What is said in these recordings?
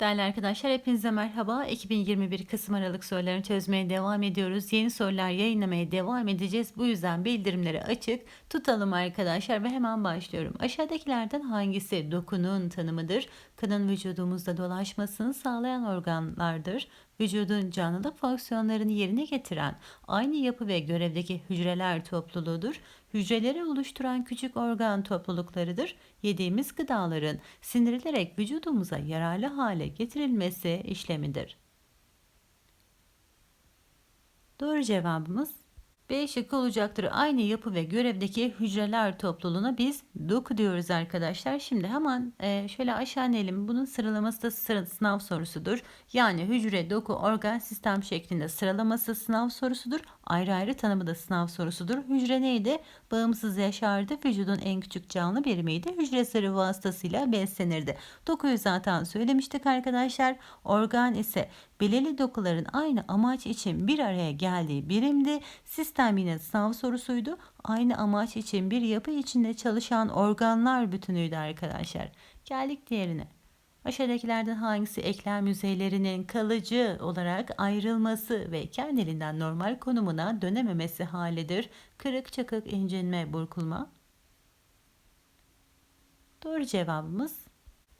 Değerli arkadaşlar hepinize merhaba. 2021 Kasım Aralık sorularını çözmeye devam ediyoruz. Yeni sorular yayınlamaya devam edeceğiz. Bu yüzden bildirimleri açık tutalım arkadaşlar ve hemen başlıyorum. Aşağıdakilerden hangisi dokunun tanımıdır? Kanın vücudumuzda dolaşmasını sağlayan organlardır. Vücudun canlı fonksiyonlarını yerine getiren aynı yapı ve görevdeki hücreler topluluğudur. Hücreleri oluşturan küçük organ topluluklarıdır. Yediğimiz gıdaların sindirilerek vücudumuza yararlı hale getirilmesi işlemidir. Doğru cevabımız B şıkkı olacaktır. Aynı yapı ve görevdeki hücreler topluluğuna biz doku diyoruz arkadaşlar. Şimdi hemen e, şöyle aşağı inelim. Bunun sıralaması da sınav sorusudur. Yani hücre, doku, organ, sistem şeklinde sıralaması sınav sorusudur. Ayrı ayrı tanımı da sınav sorusudur. Hücre neydi? Bağımsız yaşardı. Vücudun en küçük canlı birimiydi. Hücre sarı vasıtasıyla beslenirdi. Dokuyu zaten söylemiştik arkadaşlar. Organ ise belirli dokuların aynı amaç için bir araya geldiği birimdi. Sistem yine sınav sorusuydu. Aynı amaç için bir yapı içinde çalışan organlar bütünüydü arkadaşlar. Geldik diğerine. Aşağıdakilerden hangisi eklem yüzeylerinin kalıcı olarak ayrılması ve kendiliğinden normal konumuna dönememesi halidir? Kırık, çakık, incinme, burkulma. Doğru cevabımız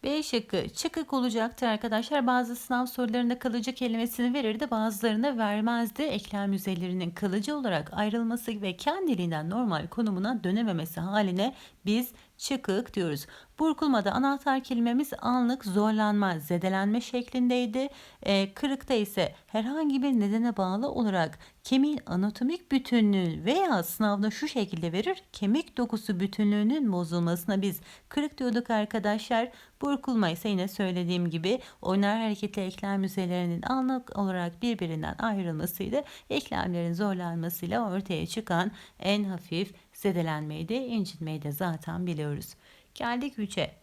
B şıkkı çıkık olacaktır arkadaşlar. Bazı sınav sorularında kalıcı kelimesini verirdi bazılarında vermezdi. Eklem yüzeylerinin kalıcı olarak ayrılması ve kendiliğinden normal konumuna dönememesi haline biz çıkık diyoruz. Burkulmada anahtar kelimemiz anlık zorlanma, zedelenme şeklindeydi. E, kırıkta ise herhangi bir nedene bağlı olarak kemiğin anatomik bütünlüğü veya sınavda şu şekilde verir. Kemik dokusu bütünlüğünün bozulmasına biz kırık diyorduk arkadaşlar. Burkulma ise yine söylediğim gibi oynar hareketli eklem yüzeylerinin anlık olarak birbirinden ayrılmasıydı. Eklemlerin zorlanmasıyla ortaya çıkan en hafif zedelenmeyi de incinmeyi de zaten biliyoruz. Geldik 3'e.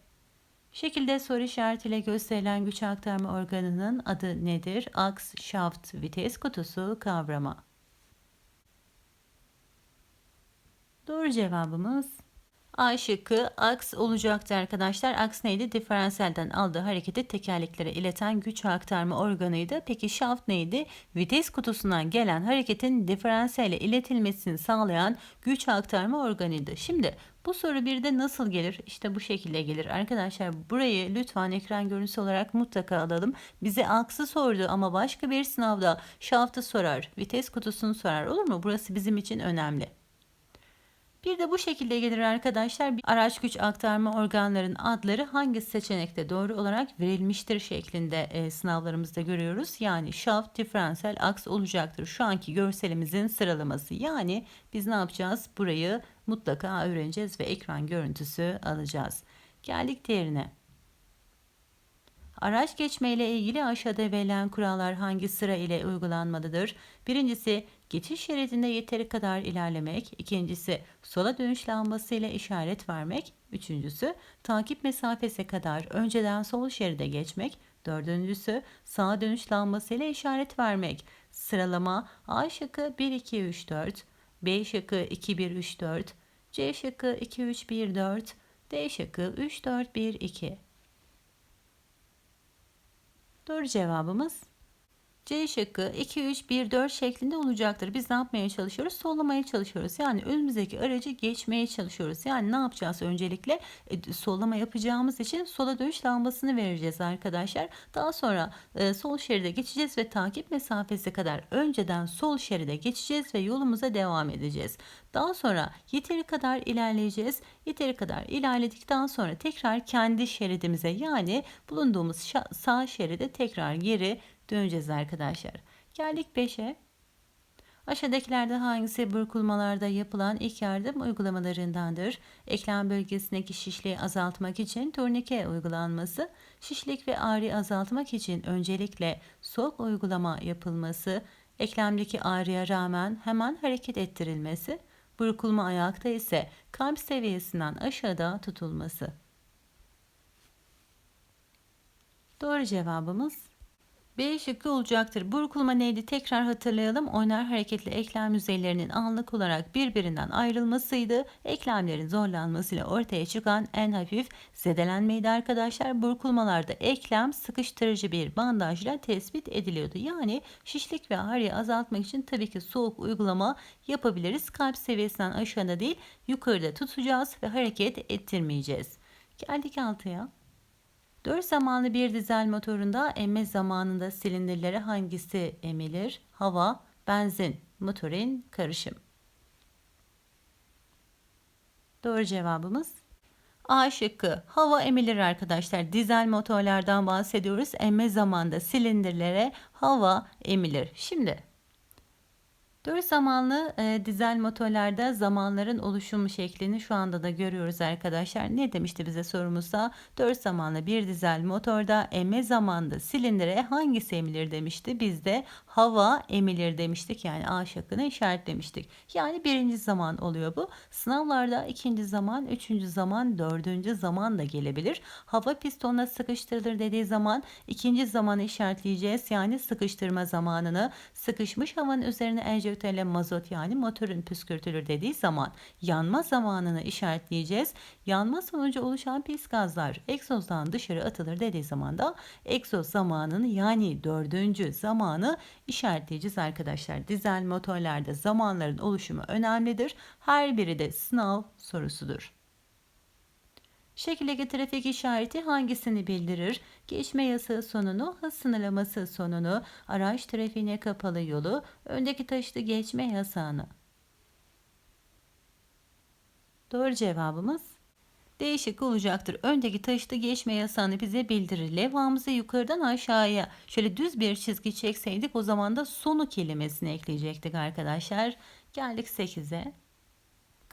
Şekilde soru işaretiyle gösterilen güç aktarma organının adı nedir? Aks, şaft, vites kutusu, kavrama. Doğru cevabımız A şıkkı aks olacaktı arkadaşlar. Aks neydi? Diferansiyelden aldığı hareketi tekerleklere ileten güç aktarma organıydı. Peki şaft neydi? Vites kutusundan gelen hareketin diferansiyele iletilmesini sağlayan güç aktarma organıydı. Şimdi bu soru bir de nasıl gelir? İşte bu şekilde gelir. Arkadaşlar burayı lütfen ekran görüntüsü olarak mutlaka alalım. Bize aksı sordu ama başka bir sınavda şaftı sorar, vites kutusunu sorar olur mu? Burası bizim için önemli. Bir de bu şekilde gelir arkadaşlar. Araç güç aktarma organların adları hangi seçenekte doğru olarak verilmiştir şeklinde e, sınavlarımızda görüyoruz. Yani şaft, diferansiyel, aks olacaktır. Şu anki görselimizin sıralaması. Yani biz ne yapacağız? Burayı mutlaka öğreneceğiz ve ekran görüntüsü alacağız. Geldik diğerine. Araç geçme ile ilgili aşağıda verilen kurallar hangi sıra ile uygulanmalıdır? Birincisi geçiş şeridinde yeteri kadar ilerlemek. İkincisi sola dönüş lambası ile işaret vermek. Üçüncüsü takip mesafesi kadar önceden sol şeride geçmek. Dördüncüsü sağa dönüş lambası ile işaret vermek. Sıralama A şıkkı 1 2 3 4, B şıkkı 2 1 3 4, C şıkkı 2 3 1 4, D şıkkı 3 4 1 2. Doğru cevabımız C şıkkı 2 3 1 4 şeklinde olacaktır. Biz ne yapmaya çalışıyoruz? Sollamaya çalışıyoruz. Yani önümüzdeki aracı geçmeye çalışıyoruz. Yani ne yapacağız öncelikle? E, sollama yapacağımız için sola dönüş lambasını vereceğiz arkadaşlar. Daha sonra e, sol şeride geçeceğiz ve takip mesafesi kadar önceden sol şeride geçeceğiz ve yolumuza devam edeceğiz. Daha sonra yeteri kadar ilerleyeceğiz. Yeteri kadar ilerledikten sonra tekrar kendi şeridimize yani bulunduğumuz sağ şeride tekrar geri döneceğiz arkadaşlar. Geldik 5'e. Aşağıdakilerden hangisi burkulmalarda yapılan ilk yardım uygulamalarındandır? Eklem bölgesindeki şişliği azaltmak için turnike uygulanması, şişlik ve ağrı azaltmak için öncelikle soğuk uygulama yapılması, eklemdeki ağrıya rağmen hemen hareket ettirilmesi, burkulma ayakta ise kalp seviyesinden aşağıda tutulması. Doğru cevabımız B şıkkı olacaktır. Burkulma neydi? Tekrar hatırlayalım. Oynar hareketli eklem yüzeylerinin anlık olarak birbirinden ayrılmasıydı. Eklemlerin zorlanmasıyla ortaya çıkan en hafif zedelenmeydi arkadaşlar. Burkulmalarda eklem sıkıştırıcı bir bandajla tespit ediliyordu. Yani şişlik ve ağrıyı azaltmak için tabii ki soğuk uygulama yapabiliriz. Kalp seviyesinden aşağıda değil yukarıda tutacağız ve hareket ettirmeyeceğiz. Geldik altıya. 4 zamanlı bir dizel motorunda emme zamanında silindirlere hangisi emilir? Hava, benzin, motorin, karışım. Doğru cevabımız A şıkkı. Hava emilir arkadaşlar. Dizel motorlardan bahsediyoruz. Emme zamanında silindirlere hava emilir. Şimdi 4 zamanlı e, dizel motorlarda zamanların oluşum şeklini şu anda da görüyoruz arkadaşlar. Ne demişti bize sorumuzda? 4 zamanlı bir dizel motorda emme zamanda silindire hangisi emilir demişti. Biz de hava emilir demiştik. Yani A şıkkını işaretlemiştik. Yani birinci zaman oluyor bu. Sınavlarda ikinci zaman, üçüncü zaman, dördüncü zaman da gelebilir. Hava pistonla sıkıştırılır dediği zaman ikinci zamanı işaretleyeceğiz. Yani sıkıştırma zamanını sıkışmış havanın üzerine enjektör ile mazot yani motorun püskürtülür dediği zaman yanma zamanını işaretleyeceğiz. Yanma sonucu oluşan pis gazlar egzozdan dışarı atılır dediği zaman da egzoz zamanını yani dördüncü zamanı işaretleyeceğiz arkadaşlar. Dizel motorlarda zamanların oluşumu önemlidir. Her biri de sınav sorusudur. Şekildeki trafik işareti hangisini bildirir? Geçme yasağı sonunu, hız sınırlaması sonunu, araç trafiğine kapalı yolu, öndeki taşıtı geçme yasağını. Doğru cevabımız değişik olacaktır. Öndeki taşıtı geçme yasağını bize bildirir. Levhamızı yukarıdan aşağıya şöyle düz bir çizgi çekseydik o zaman da sonu kelimesini ekleyecektik arkadaşlar. Geldik 8'e.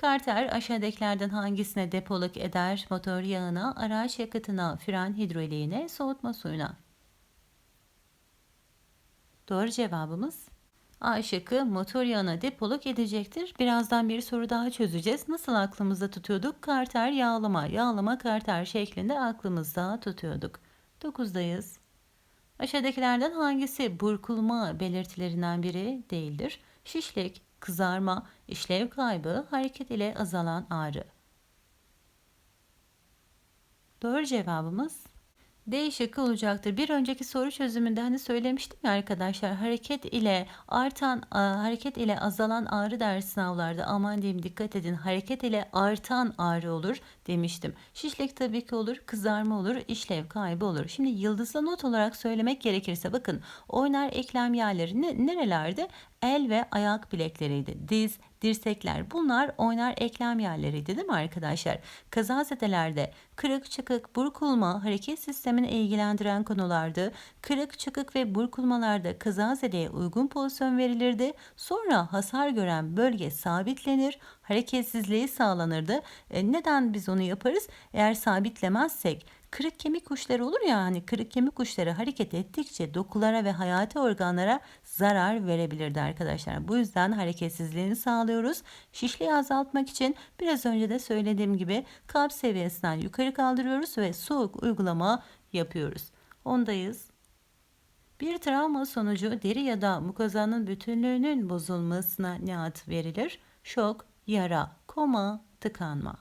Karter aşağıdakilerden hangisine depoluk eder? Motor yağına, araç yakıtına, fren hidroliğine, soğutma suyuna. Doğru cevabımız A şıkkı motor yağına depoluk edecektir. Birazdan bir soru daha çözeceğiz. Nasıl aklımızda tutuyorduk? Karter yağlama, yağlama karter şeklinde aklımızda tutuyorduk. 9'dayız. Aşağıdakilerden hangisi burkulma belirtilerinden biri değildir? Şişlik, kızarma, işlev kaybı, hareket ile azalan ağrı. Doğru cevabımız D şıkkı olacaktır. Bir önceki soru çözümünde hani söylemiştim ya arkadaşlar hareket ile artan hareket ile azalan ağrı ders sınavlarda aman diyeyim dikkat edin hareket ile artan ağrı olur demiştim. Şişlik tabii ki olur, kızarma olur, işlev kaybı olur. Şimdi yıldızlı not olarak söylemek gerekirse bakın oynar eklem yerleri ne, nerelerde? El ve ayak bilekleriydi. Diz, dirsekler bunlar oynar eklem yerleriydi değil mi arkadaşlar? Kazazedelerde kırık, çıkık, burkulma hareket sistemini ilgilendiren konulardı. Kırık, çıkık ve burkulmalarda kazazedeye uygun pozisyon verilirdi. Sonra hasar gören bölge sabitlenir, hareketsizliği sağlanırdı. E, neden biz onu yaparız? Eğer sabitlemezsek kırık kemik uçları olur ya hani kırık kemik uçları hareket ettikçe dokulara ve hayati organlara zarar verebilirdi arkadaşlar. Bu yüzden hareketsizliğini sağlıyoruz. Şişliği azaltmak için biraz önce de söylediğim gibi kalp seviyesinden yukarı kaldırıyoruz ve soğuk uygulama yapıyoruz. Ondayız. Bir travma sonucu deri ya da mukozanın bütünlüğünün bozulmasına ne ad verilir? Şok, yara, koma, tıkanma.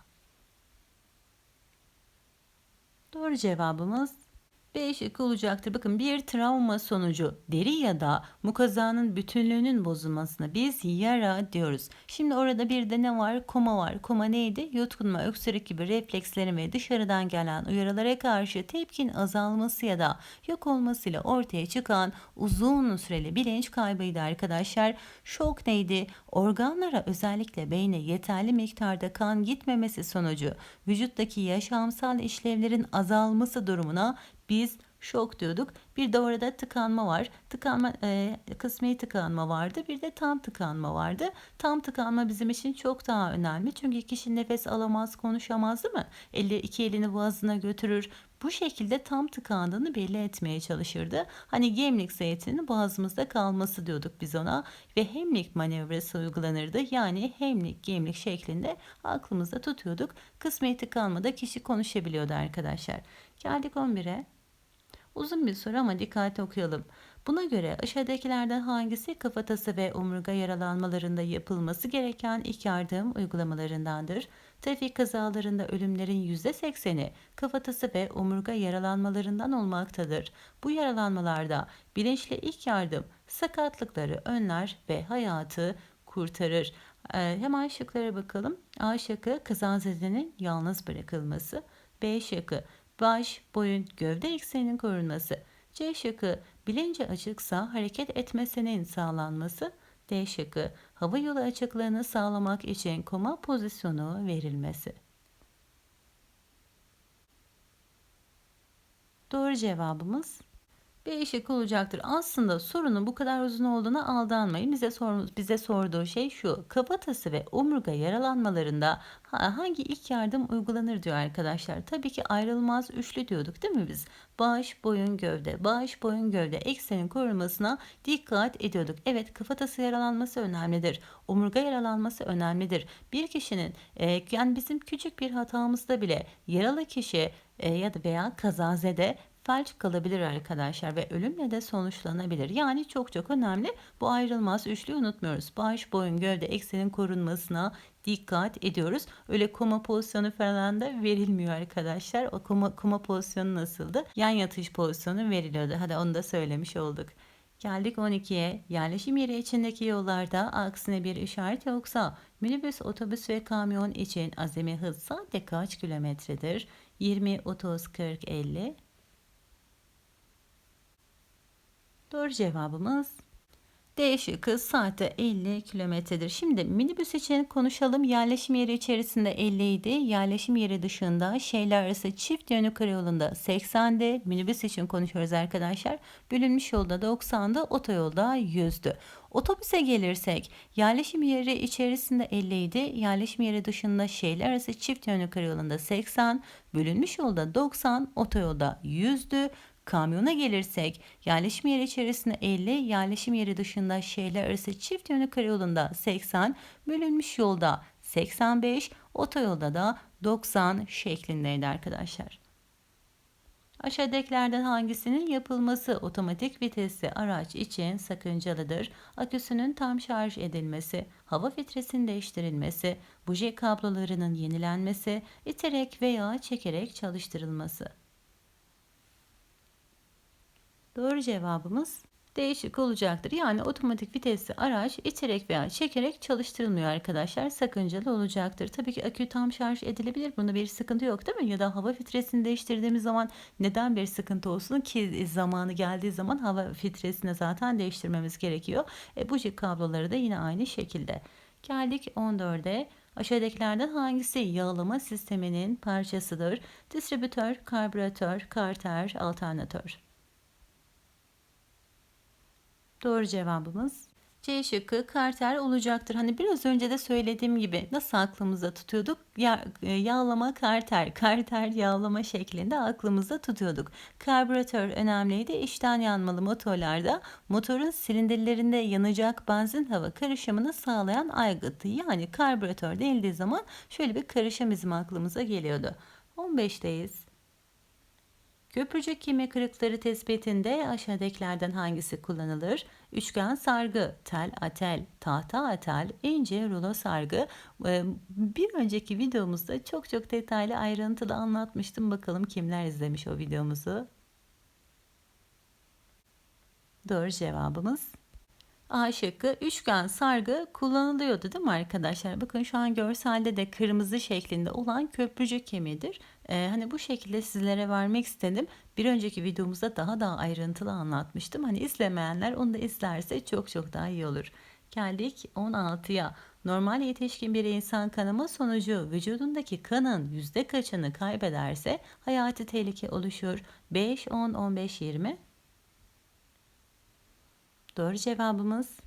Doğru cevabımız B şıkkı olacaktır. Bakın bir travma sonucu deri ya da mukazanın bütünlüğünün bozulmasına biz yara diyoruz. Şimdi orada bir de ne var? Koma var. Koma neydi? Yutkunma, öksürük gibi reflekslerin ve dışarıdan gelen uyarılara karşı tepkin azalması ya da yok olmasıyla ortaya çıkan uzun süreli bilinç kaybıydı arkadaşlar. Şok neydi? Organlara özellikle beyne yeterli miktarda kan gitmemesi sonucu vücuttaki yaşamsal işlevlerin azalması durumuna biz şok diyorduk. Bir de orada tıkanma var. Tıkanma e, kısmi tıkanma vardı. Bir de tam tıkanma vardı. Tam tıkanma bizim için çok daha önemli. Çünkü kişi nefes alamaz, konuşamaz değil mi? Eli iki elini boğazına götürür. Bu şekilde tam tıkandığını belli etmeye çalışırdı. Hani gemlik zeytinin boğazımızda kalması diyorduk biz ona ve hemlik manevrası uygulanırdı. Yani hemlik gemlik şeklinde aklımızda tutuyorduk. Kısmi tıkanmada kişi konuşabiliyordu arkadaşlar. Geldik 11'e. Uzun bir soru ama dikkatli okuyalım. Buna göre aşağıdakilerden hangisi kafatası ve omurga yaralanmalarında yapılması gereken ilk yardım uygulamalarındandır? Trafik kazalarında ölümlerin %80'i kafatası ve omurga yaralanmalarından olmaktadır. Bu yaralanmalarda bilinçli ilk yardım sakatlıkları önler ve hayatı kurtarır. Ee, hemen şıklara bakalım. A şıkkı kazazedenin yalnız bırakılması. B şıkkı baş, boyun, gövde ekseninin korunması. C şıkkı bilinci açıksa hareket etmesinin sağlanması. D şıkkı hava yolu açıklığını sağlamak için koma pozisyonu verilmesi. Doğru cevabımız B şıkkı olacaktır. Aslında sorunun bu kadar uzun olduğuna aldanmayın. Bize sor, bize sorduğu şey şu. Kafatası ve omurga yaralanmalarında hangi ilk yardım uygulanır diyor arkadaşlar. Tabii ki ayrılmaz üçlü diyorduk değil mi biz? Baş, boyun, gövde. Baş, boyun, gövde eksenin korunmasına dikkat ediyorduk. Evet kafatası yaralanması önemlidir. Omurga yaralanması önemlidir. Bir kişinin e, yani bizim küçük bir hatamızda bile yaralı kişi e, ya da veya kazazede felç kalabilir arkadaşlar ve ölümle de sonuçlanabilir. Yani çok çok önemli. Bu ayrılmaz üçlüyü unutmuyoruz. Baş, boyun, gövde eksenin korunmasına dikkat ediyoruz. Öyle koma pozisyonu falan da verilmiyor arkadaşlar. O koma, koma pozisyonu nasıldı? Yan yatış pozisyonu veriliyordu. Hadi onu da söylemiş olduk. Geldik 12'ye. Yerleşim yeri içindeki yollarda aksine bir işaret yoksa minibüs, otobüs ve kamyon için azami hız saatte kaç kilometredir? 20, 30, 40, 50. Doğru cevabımız D şıkkı saatte 50 kilometredir. Şimdi minibüs için konuşalım. Yerleşim yeri içerisinde 50 idi. Yerleşim yeri dışında şehirler arası çift yönlü karayolunda 80'di. Minibüs için konuşuyoruz arkadaşlar. Bölünmüş yolda 90'dı. Otoyolda 100'dü. Otobüse gelirsek yerleşim yeri içerisinde 50 idi. Yerleşim yeri dışında şehirler arası çift yönlü karayolunda 80. Bölünmüş yolda 90. Otoyolda 100'dü. Kamyona gelirsek yerleşim yeri içerisinde 50, yerleşim yeri dışında şehirler arası çift yönlü karayolunda 80, bölünmüş yolda 85, otoyolda da 90 şeklindeydi arkadaşlar. Aşağıdakilerden hangisinin yapılması otomatik vitesli araç için sakıncalıdır? Aküsünün tam şarj edilmesi, hava filtresinin değiştirilmesi, buji kablolarının yenilenmesi, iterek veya çekerek çalıştırılması. Doğru cevabımız değişik olacaktır. Yani otomatik vitesli araç iterek veya çekerek çalıştırılmıyor arkadaşlar. Sakıncalı olacaktır. Tabii ki akü tam şarj edilebilir. Bunda bir sıkıntı yok değil mi? Ya da hava filtresini değiştirdiğimiz zaman neden bir sıkıntı olsun ki zamanı geldiği zaman hava filtresini zaten değiştirmemiz gerekiyor. E, buji kabloları da yine aynı şekilde. Geldik 14'e. Aşağıdakilerden hangisi yağlama sisteminin parçasıdır? Distribütör, karbüratör, karter, alternatör. Doğru cevabımız C şıkkı karter olacaktır. Hani biraz önce de söylediğim gibi nasıl aklımızda tutuyorduk? Ya, e, yağlama karter, karter yağlama şeklinde aklımızda tutuyorduk. Karbüratör önemliydi. İçten yanmalı motorlarda motorun silindirlerinde yanacak benzin hava karışımını sağlayan aygıttı. Yani karbüratör denildiği zaman şöyle bir karışım bizim aklımıza geliyordu. 15'teyiz. Köprücük kemik kırıkları tespitinde aşağıdakilerden hangisi kullanılır? Üçgen sargı, tel atel, tahta atel, ince rulo sargı. Ee, bir önceki videomuzda çok çok detaylı ayrıntılı anlatmıştım. Bakalım kimler izlemiş o videomuzu. Doğru cevabımız A şıkkı üçgen sargı kullanılıyordu değil mi arkadaşlar? Bakın şu an görselde de kırmızı şeklinde olan köprücük kemiğidir. Ee, hani bu şekilde sizlere vermek istedim. Bir önceki videomuzda daha daha ayrıntılı anlatmıştım. Hani izlemeyenler onu da izlerse çok çok daha iyi olur. Geldik 16'ya. Normal yetişkin bir insan kanama sonucu vücudundaki kanın yüzde kaçını kaybederse hayati tehlike oluşur. 5, 10, 15, 20. Doğru cevabımız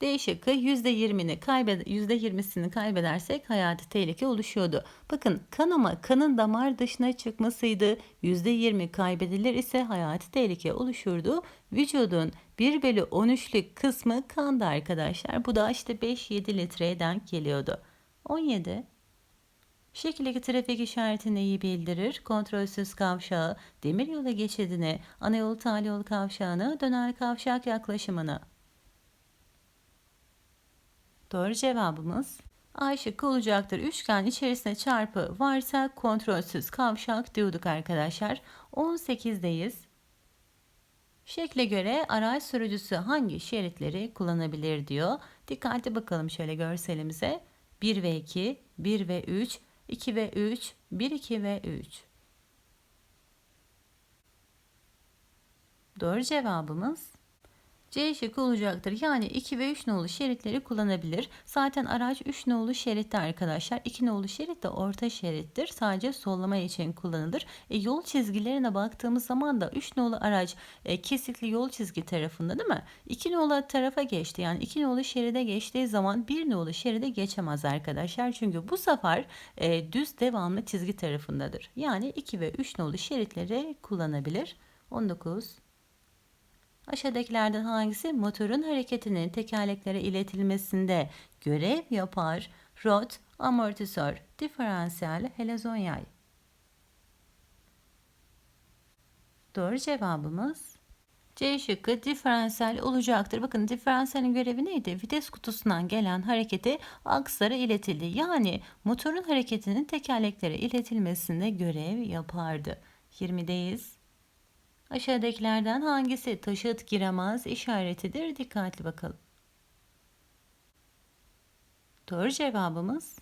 D şıkkı %20'ni kaybed %20'sini kaybedersek hayati tehlike oluşuyordu. Bakın kanama kanın damar dışına çıkmasıydı. %20 kaybedilir ise hayati tehlike oluşurdu. Vücudun 1 bölü 13'lük kısmı kanda arkadaşlar. Bu da işte 5-7 litreye denk geliyordu. 17 Şekildeki trafik işareti neyi bildirir? Kontrolsüz kavşağı, demiryolu geçidini, ana yol kavşağını, döner kavşak yaklaşımını. Doğru cevabımız A şıkkı olacaktır. Üçgen içerisinde çarpı varsa kontrolsüz kavşak diyorduk arkadaşlar. 18'deyiz. Şekle göre araç sürücüsü hangi şeritleri kullanabilir diyor. Dikkatli bakalım şöyle görselimize. 1 ve 2, 1 ve 3, 2 ve 3, 1, 2 ve 3. Doğru cevabımız C şıkkı olacaktır. Yani 2 ve 3 nolu şeritleri kullanabilir. Zaten araç 3 nolu şeritte arkadaşlar. 2 nolu şerit de orta şerittir. Sadece sollama için kullanılır. E, yol çizgilerine baktığımız zaman da 3 nolu araç e, kesikli yol çizgi tarafında değil mi? 2 nolu tarafa geçti. Yani 2 nolu şeride geçtiği zaman 1 nolu şeride geçemez arkadaşlar. Çünkü bu sefer e, düz devamlı çizgi tarafındadır. Yani 2 ve 3 nolu şeritleri kullanabilir. 19 Aşağıdakilerden hangisi motorun hareketinin tekerleklere iletilmesinde görev yapar? Rot, amortisör, diferansiyel, helezon yay. Doğru cevabımız C şıkkı diferansiyel olacaktır. Bakın diferansiyelin görevi neydi? Vites kutusundan gelen hareketi akslara iletildi. Yani motorun hareketinin tekerleklere iletilmesinde görev yapardı. 20'deyiz. Aşağıdakilerden hangisi taşıt giremez işaretidir? Dikkatli bakalım. Doğru cevabımız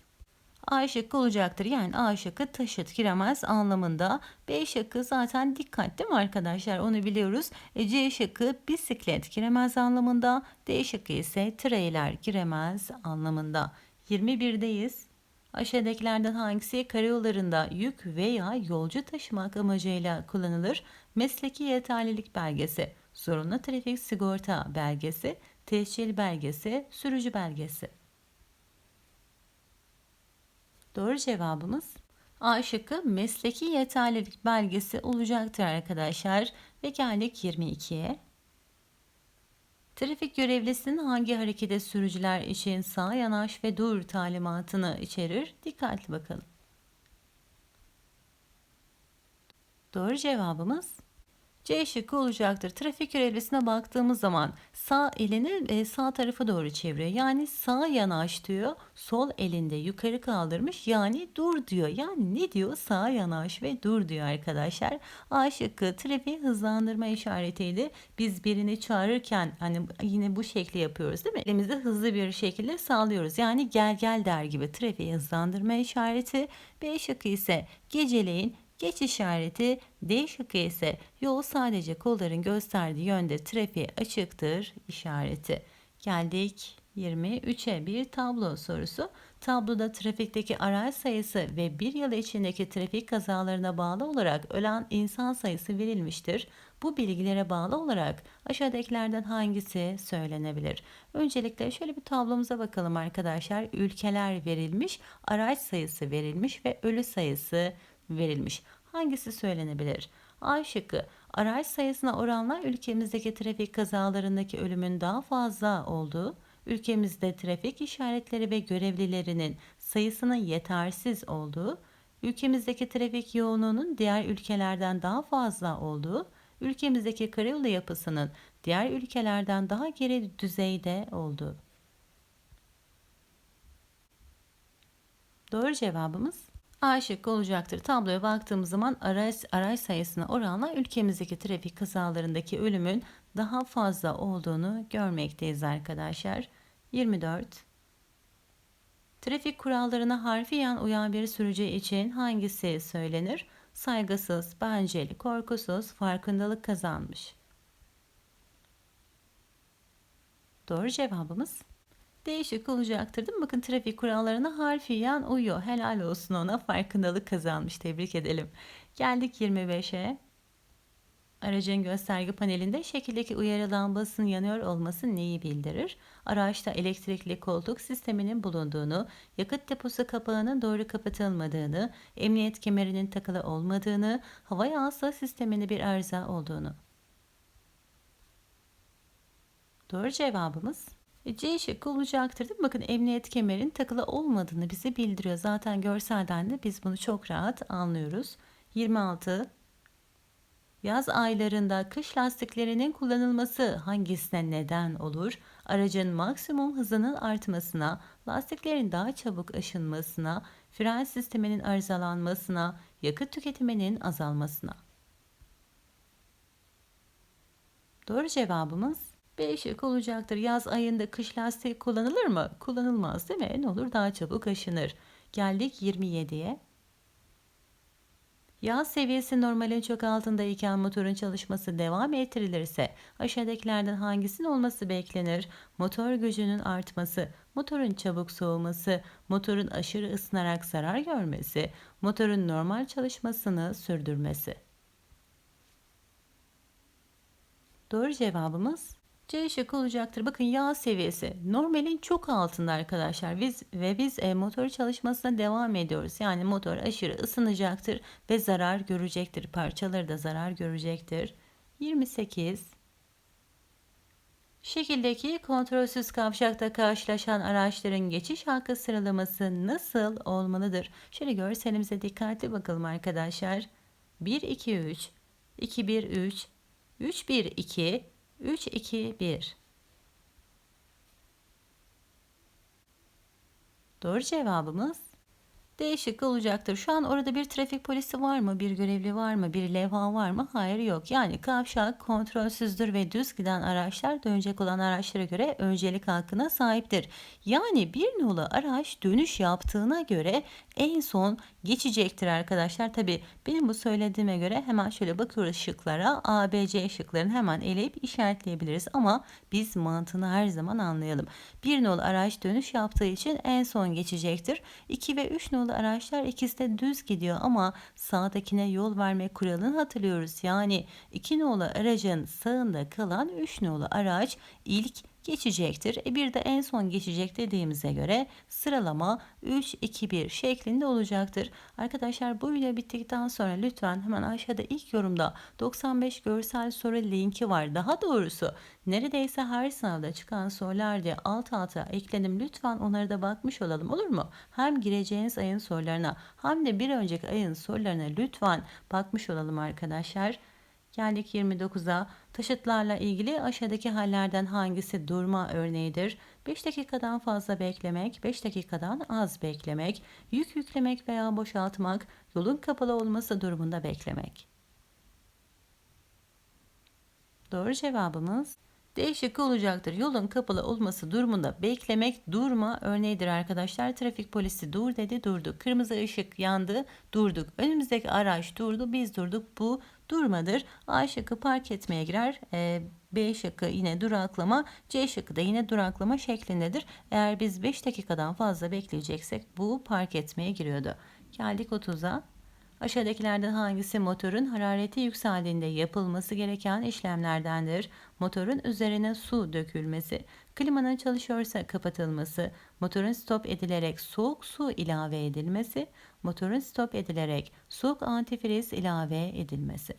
A şıkkı olacaktır. Yani A şıkkı taşıt giremez anlamında. B şıkkı zaten dikkat değil mi arkadaşlar? Onu biliyoruz. E, C şıkkı bisiklet giremez anlamında. D şıkkı ise treyler giremez anlamında. 21'deyiz. Aşağıdakilerden hangisi karayollarında yük veya yolcu taşımak amacıyla kullanılır? Mesleki yeterlilik belgesi, zorunlu trafik sigorta belgesi, tescil belgesi, sürücü belgesi. Doğru cevabımız A şıkkı mesleki yeterlilik belgesi olacaktır arkadaşlar. Ve geldik 22'ye. Trafik görevlisinin hangi harekete sürücüler için sağ yanaş ve dur talimatını içerir? Dikkatli bakalım. Doğru cevabımız C şıkkı olacaktır. Trafik görevlisine baktığımız zaman sağ elini e, sağ tarafa doğru çeviriyor. Yani sağ yanaş diyor. Sol elinde yukarı kaldırmış. Yani dur diyor. Yani ne diyor? Sağ yanaş ve dur diyor arkadaşlar. A şıkkı trafiği hızlandırma işaretiydi. Biz birini çağırırken hani yine bu şekli yapıyoruz değil mi? Elimizde hızlı bir şekilde sağlıyoruz. Yani gel gel der gibi trafiği hızlandırma işareti. B şıkkı ise geceleyin Geç işareti D şıkkı ise yol sadece kolların gösterdiği yönde trafiğe açıktır işareti. Geldik 23'e bir tablo sorusu. Tabloda trafikteki araç sayısı ve bir yıl içindeki trafik kazalarına bağlı olarak ölen insan sayısı verilmiştir. Bu bilgilere bağlı olarak aşağıdakilerden hangisi söylenebilir? Öncelikle şöyle bir tablomuza bakalım arkadaşlar. Ülkeler verilmiş, araç sayısı verilmiş ve ölü sayısı verilmiş. Hangisi söylenebilir? A şıkkı araç sayısına oranla ülkemizdeki trafik kazalarındaki ölümün daha fazla olduğu, ülkemizde trafik işaretleri ve görevlilerinin sayısının yetersiz olduğu, ülkemizdeki trafik yoğunluğunun diğer ülkelerden daha fazla olduğu, ülkemizdeki karayolu yapısının diğer ülkelerden daha geri düzeyde olduğu. Doğru cevabımız A şıkkı olacaktır. Tabloya baktığımız zaman araç, araç sayısına oranla ülkemizdeki trafik kazalarındaki ölümün daha fazla olduğunu görmekteyiz arkadaşlar. 24. Trafik kurallarına harfiyen uyan bir sürücü için hangisi söylenir? Saygısız, bencil, korkusuz, farkındalık kazanmış. Doğru cevabımız değişik olacaktır değil mi? Bakın trafik kurallarına harfiyen uyuyor. Helal olsun ona farkındalık kazanmış. Tebrik edelim. Geldik 25'e. Aracın gösterge panelinde şekildeki uyarı lambasının yanıyor olması neyi bildirir? Araçta elektrikli koltuk sisteminin bulunduğunu, yakıt deposu kapağının doğru kapatılmadığını, emniyet kemerinin takılı olmadığını, hava yağsı sisteminde bir arıza olduğunu. Doğru cevabımız C şıkkı olacaktır değil mi? Bakın emniyet kemerin takılı olmadığını bize bildiriyor. Zaten görselden de biz bunu çok rahat anlıyoruz. 26. Yaz aylarında kış lastiklerinin kullanılması hangisine neden olur? Aracın maksimum hızının artmasına, lastiklerin daha çabuk aşınmasına, fren sisteminin arızalanmasına, yakıt tüketiminin azalmasına. Doğru cevabımız B şık olacaktır. Yaz ayında kış lastiği kullanılır mı? Kullanılmaz değil mi? Ne olur daha çabuk aşınır. Geldik 27'ye. Yağ seviyesi normalin çok altındayken motorun çalışması devam ettirilirse aşağıdakilerden hangisinin olması beklenir? Motor gücünün artması, motorun çabuk soğuması, motorun aşırı ısınarak zarar görmesi, motorun normal çalışmasını sürdürmesi. Doğru cevabımız C şıkkı olacaktır. Bakın yağ seviyesi normalin çok altında arkadaşlar. Biz ve biz e, motor çalışmasına devam ediyoruz. Yani motor aşırı ısınacaktır ve zarar görecektir. Parçaları da zarar görecektir. 28 Şekildeki kontrolsüz kavşakta karşılaşan araçların geçiş hakkı sıralaması nasıl olmalıdır? Şöyle görselimize dikkatli bakalım arkadaşlar. 1 2 3 2 1 3 3 1 2 3, 2, 1. Doğru cevabımız D şıkkı olacaktır. Şu an orada bir trafik polisi var mı? Bir görevli var mı? Bir levha var mı? Hayır yok. Yani kavşak kontrolsüzdür ve düz giden araçlar dönecek olan araçlara göre öncelik hakkına sahiptir. Yani bir nolu araç dönüş yaptığına göre en son geçecektir arkadaşlar. Tabi benim bu söylediğime göre hemen şöyle bakıyoruz şıklara. A, B, C şıklarını hemen eleyip işaretleyebiliriz. Ama biz mantığını her zaman anlayalım. Bir nolu araç dönüş yaptığı için en son geçecektir. 2 ve 3 nolu araçlar ikisi de düz gidiyor ama sağdakine yol verme kuralını hatırlıyoruz. Yani 2 nolu aracın sağında kalan 3 nolu araç ilk geçecektir. E bir de en son geçecek dediğimize göre sıralama 3 2 1 şeklinde olacaktır. Arkadaşlar bu video bittikten sonra lütfen hemen aşağıda ilk yorumda 95 görsel soru linki var. Daha doğrusu neredeyse her sınavda çıkan sorular diye alt alta ekledim. Lütfen onlara da bakmış olalım olur mu? Hem gireceğiniz ayın sorularına hem de bir önceki ayın sorularına lütfen bakmış olalım arkadaşlar. Geldik 29'a. Taşıtlarla ilgili aşağıdaki hallerden hangisi durma örneğidir? 5 dakikadan fazla beklemek, 5 dakikadan az beklemek, yük yüklemek veya boşaltmak, yolun kapalı olması durumunda beklemek. Doğru cevabımız D olacaktır. Yolun kapalı olması durumunda beklemek durma örneğidir arkadaşlar. Trafik polisi dur dedi durdu. Kırmızı ışık yandı durduk. Önümüzdeki araç durdu biz durduk. Bu durmadır. A şıkkı park etmeye girer. E, B şıkkı yine duraklama, C şıkkı da yine duraklama şeklindedir. Eğer biz 5 dakikadan fazla bekleyeceksek bu park etmeye giriyordu. Geldik 30'a. Aşağıdakilerden hangisi motorun harareti yükseldiğinde yapılması gereken işlemlerdendir? Motorun üzerine su dökülmesi, klimanın çalışıyorsa kapatılması, motorun stop edilerek soğuk su ilave edilmesi, motorun stop edilerek soğuk antifriz ilave edilmesi.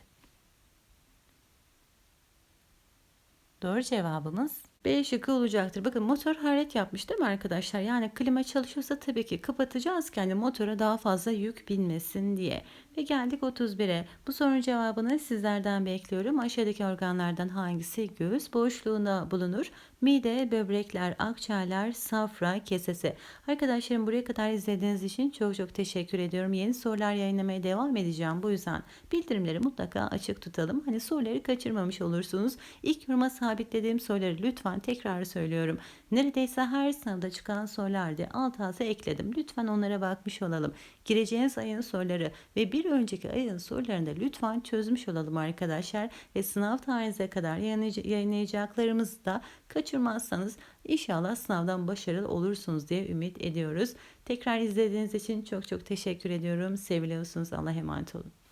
Doğru cevabımız B şıkkı olacaktır. Bakın motor hararet yapmış değil mi arkadaşlar? Yani klima çalışıyorsa tabii ki kapatacağız hani motora daha fazla yük binmesin diye. Ve geldik 31'e. Bu sorunun cevabını sizlerden bekliyorum. Aşağıdaki organlardan hangisi göğüs boşluğunda bulunur? Mide, böbrekler, akciğerler, safra, kesesi. Arkadaşlarım buraya kadar izlediğiniz için çok çok teşekkür ediyorum. Yeni sorular yayınlamaya devam edeceğim. Bu yüzden bildirimleri mutlaka açık tutalım. Hani soruları kaçırmamış olursunuz. İlk yoruma sabitlediğim soruları lütfen tekrar söylüyorum. Neredeyse her sınavda çıkan sorularda alt alta ekledim. Lütfen onlara bakmış olalım. Gireceğiniz ayın soruları ve bir önceki ayın sorularını da lütfen çözmüş olalım arkadaşlar. Ve sınav tarihinize kadar yayınlayacaklarımızı da kaçırmazsanız inşallah sınavdan başarılı olursunuz diye ümit ediyoruz. Tekrar izlediğiniz için çok çok teşekkür ediyorum. Seviliyorsunuz. Allah'a emanet olun.